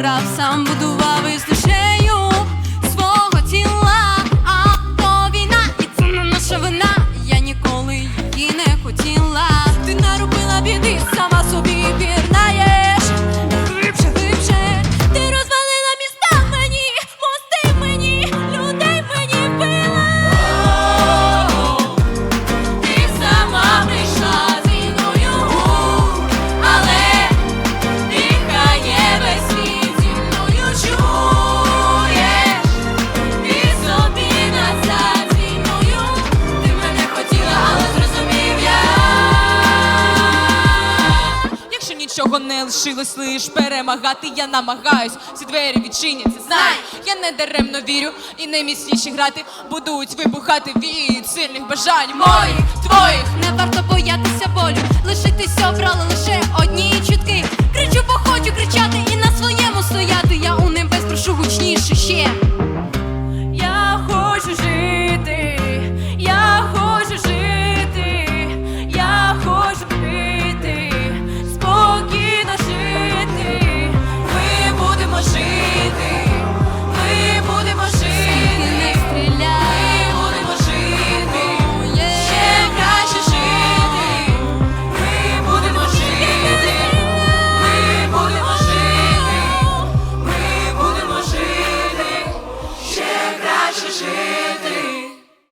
Rafsan bu нічого не лишилось, лиш перемагати, я намагаюсь. Всі двері відчиняться, знай, я не даремно вірю і найміцніші грати будуть вибухати від сильних бажань моїх, твоїх. Не варто боятися болю, лишитися обрали лише одні